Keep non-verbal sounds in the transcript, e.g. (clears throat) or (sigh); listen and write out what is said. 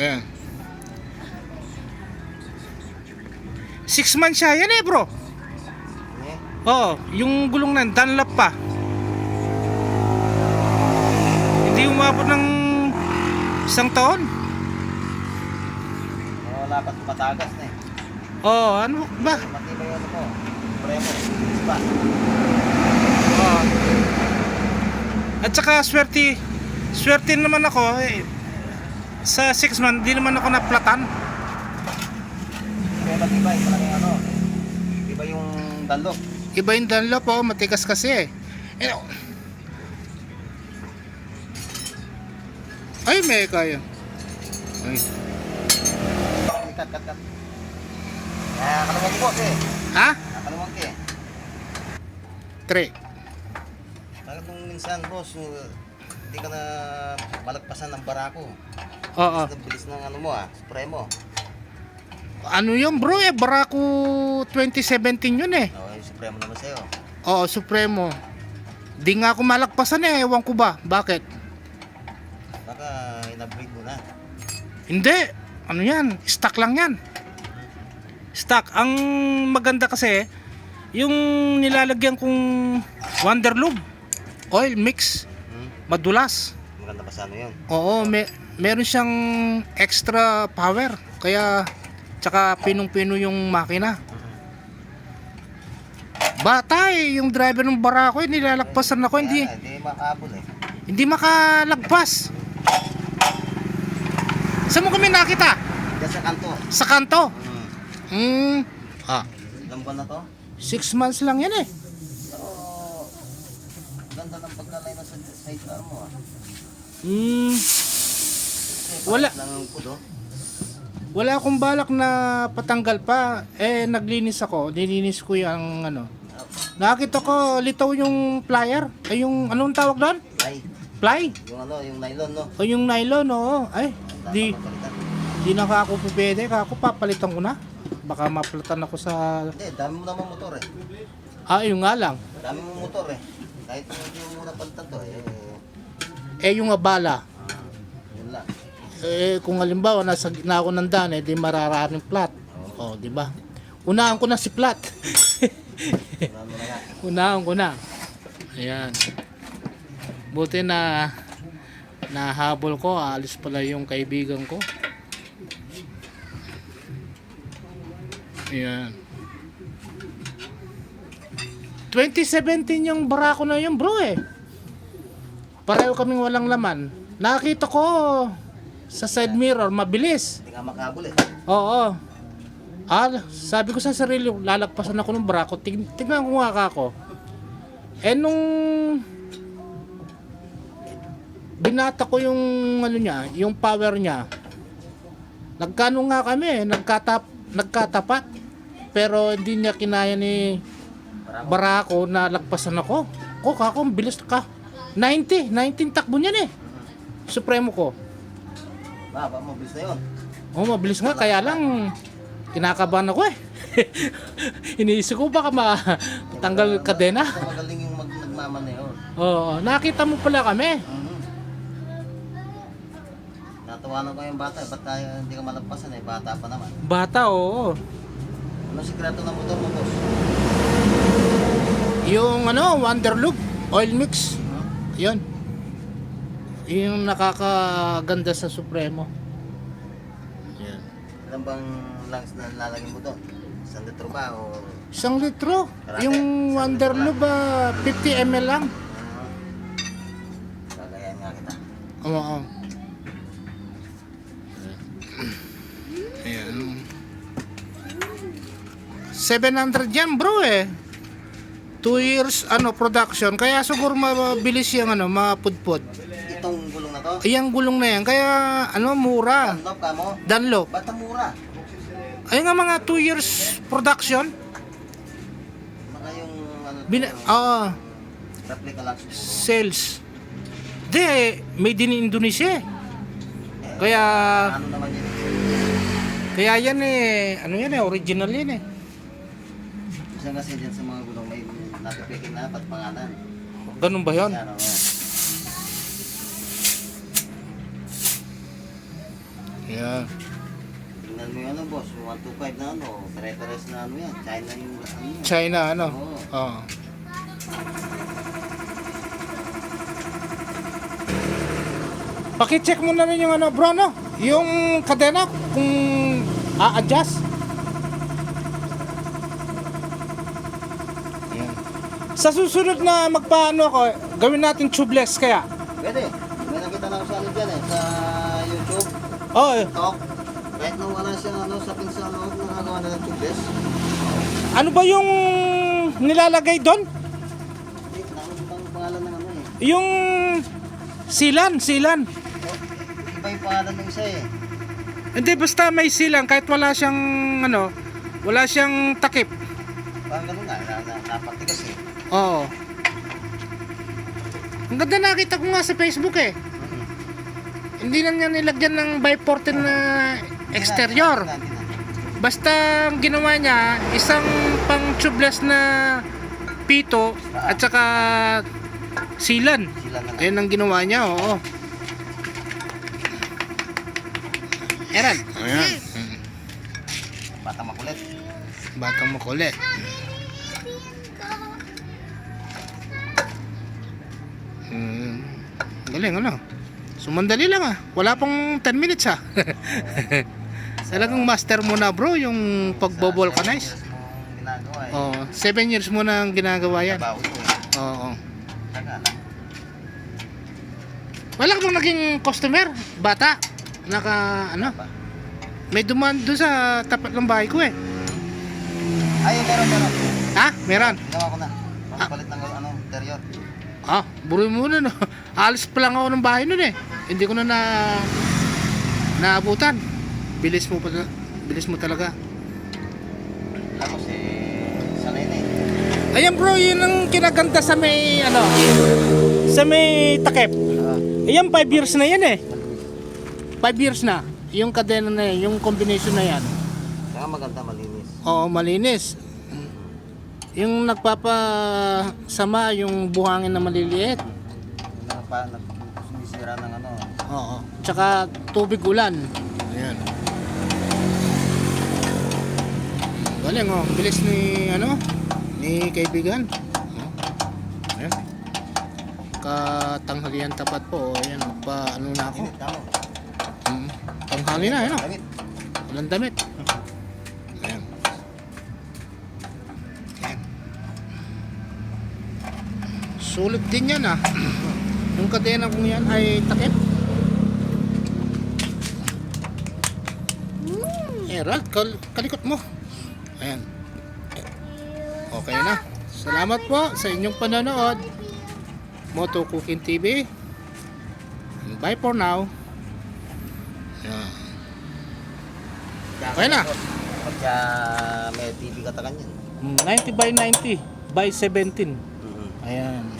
Ayan. Six months siya. Yan eh bro. Eh, Oo, yung gulong na, Dunlop pa. Hindi umabot ng isang taon. wala pa matagas na eh. Oo, ano ba? Matibay ano mo. Premo. Ispa. Oo. At saka swerte, swerte naman ako eh. Sa 6 months, di naman ako naplatan. Kaya matibay. Parang yung ano. Iba yung dandok. Iba yung Dunlop oh, matigas kasi eh. Eh, oh. Ay, may kaya. Ay. Kat, kat, kat. Ah, kalawang boss eh. Ha? Kalawang ke. 3. Bakit nung minsan boss, hindi ka na malagpasan ng barako. Oo. Ang bilis ng ano mo ah, spray mo. Ano yun bro eh, Barako 2017 yun eh. Oh, yung spray mo naman sa'yo. Oo, Supremo. Di nga ako malagpasan eh, ewan ko ba. Bakit? Baka inabreak mo na. Hindi. Ano yan? Stock lang yan. Stock. Ang maganda kasi, yung nilalagyan kong Wonderlube oil mix? Madulas. Maganda pa sa ano yun. Oo, may, meron siyang extra power. Kaya, tsaka pinong-pino yung makina. Bata eh, yung driver ng barako, eh, nilalagpasan ako, hindi, hindi makahabol eh. hindi makalagpas. Saan mo kami nakita? Diyan sa kanto. Sa kanto. Hmm. Hmm. Ah, Ilang buwan na to? six months lang yan eh. Pero, ganda ng paglalay na sa sidecar mo ah. Hmm. Wala. Wala akong balak na patanggal pa. Eh, naglinis ako. Nilinis ko yung ano. Nakita ko, litaw yung plier. Ay, yung, anong tawag doon? Ay, Ply? yung ano, yung nylon no? O yung nylon, oo. Ay, di, di na ako pwede. Kako, papalitan ko na. Baka maplatan ako sa... Hindi, dami mo naman motor eh. Ah, yung nga lang. Dami mo motor eh. Kahit mo muna palitan to eh. Eh, yung abala. Yun lang. Eh, kung halimbawa, nasa gitna ako ng daan, eh, di mararating plat. O, di ba? Unahan ko na si nga. Unahan (laughs) ko na. Ayan. Buti na nahabol ko, alis pala yung kaibigan ko. Ayan. 2017 yung barako na yun bro eh. Pareho kaming walang laman. Nakita ko sa side mirror, mabilis. Hindi nga makahabol eh. Oo. Ah, sabi ko sa sarili, lalagpasan ako ng barako. Tig tignan ko nga ako. Eh nung binata ko yung ano niya, yung power niya. Nagkano nga kami, nagkatap nagkatapat. Pero hindi niya kinaya ni Barako na lagpasan ako. Ko kako, ang bilis ka. 90, 19 takbo niyan eh. Supremo ko. Ba, ba, mabilis na yun. Oh, mabilis nga kaya lang kinakabahan ako eh. (laughs) Iniisip ko baka matanggal kadena. Magaling yung mag nagmamaneho. Oo, nakita mo pala kami. Mhm. Natawanan ko yung bata, eh. ba't tayo hindi ka malagpasan eh, bata pa naman. Bata, oo. Ano sikreto ng motor mo, boss? Yung ano, Wonderloop, oil mix. Yun. Yung nakakaganda sa Supremo. Yan. Ilan bang lungs na lalagyan mo doon? Isang litro ba o... Isang litro. Karate. Yung Isang Wonderloop, ah, 50 ml lang. Uh, Gagayan nga kita. Oo. Ayan. 700 yan bro eh. 2 years ano production kaya siguro mabilis yung ano mapudpud. Itong gulong na to? Ayang gulong na yan kaya ano mura. Dunlop ka mo? Dunlop. Ba't mura? Ayun nga mga 2 years production. Mga yung ano Bin Oo, replica siguro. sales. Di, made in Indonesia. eh. Kaya Ano naman yun? kaya yan eh ano yan eh original yan eh. Kasi kasi dyan sa mga gulong may napipikin na at pangalan. Ganun ba? Yan. Yan. Tingnan mo ano, boss. 125 na ano. Pare-pares na ano yan. China yung ano yan. China, ano? Oo. Oo. Paki-check mo na rin yung ano, bro, no? Yung kadena, kung a-adjust. Sa susunod na magpaano ako, gawin natin tubeless kaya. Pwede. May nakita na ako sa ano dyan eh. Sa YouTube. Oo, eh. Talk. Kahit nung wala siya ano, sa pinsa ano, nakagawa na ng tubeless. ano ba yung nilalagay doon? Hindi, nakalimutan ang pangalan ng ano eh. Yung silan, silan. Iba yung pangalan ng isa eh. Hindi, basta may silang kahit wala siyang ano, wala siyang takip. Parang ganun nga, na, na, napatigas eh. Oo. Ang ganda nakita ko nga sa Facebook eh. Mhm. Hindi lang niya nilagyan ng by-14 na exterior. Hindi na, hindi na. Basta ang ginawa niya, isang pang tubeless na pito at saka silan. Sila na lang. Ayun ang ginawa niya, oo. Eran. Ayan. Bata makulit. Batang makulit. Hmm. Galing ano? Sumandali lang ah. Wala pang 10 minutes ah. (laughs) Talagang master mo na bro yung pagbo-vulcanize. Oo, 7 years mo na ang ginagawa yan. Oo. Taga na. Wala bang naging customer? Bata? Naka ano? May dumaan doon sa tapat ng bahay ko eh. Ay, meron, meron. Ha? Meron. Ginawa ko na. Magpalit ng ano, interior. Ah, buro mo na no. Alis pa lang ako ng bahay nun eh. Hindi ko na na naabutan. Bilis mo pa bilis mo talaga. Tapos eh, sanay na eh. Ayan bro, yun ang kinaganda sa may ano sa may takip. Ah, Ayan 5 years na yan eh. 5 years na. Yung kadena na yan, yung combination na yan. Saka maganda, malinis. Oo, malinis. Yung nagpapasama yung buhangin na maliliit. Yung nagpa, nagsumisira ng ano. Oo. Tsaka tubig ulan. Ayan. Galing oh, bilis ni ano ni kaibigan. Oh. Ayan. Katanghalian tapat po. oh. Ayan, pa ano na ako. Init. Mm. Tanghali na, ano? Damit. Walang damit. Sulit din yan ah. (clears throat) Yung kadena kong yan ay takip. Erald, kal kalikot mo. Ayan. Okay na. Salamat po sa inyong panonood. Moto Cooking TV. Bye for now. Ayan. Okay na. Pagka may TV katakan yan. Mm, 90 by 90 by 17. Mhm. Ayan.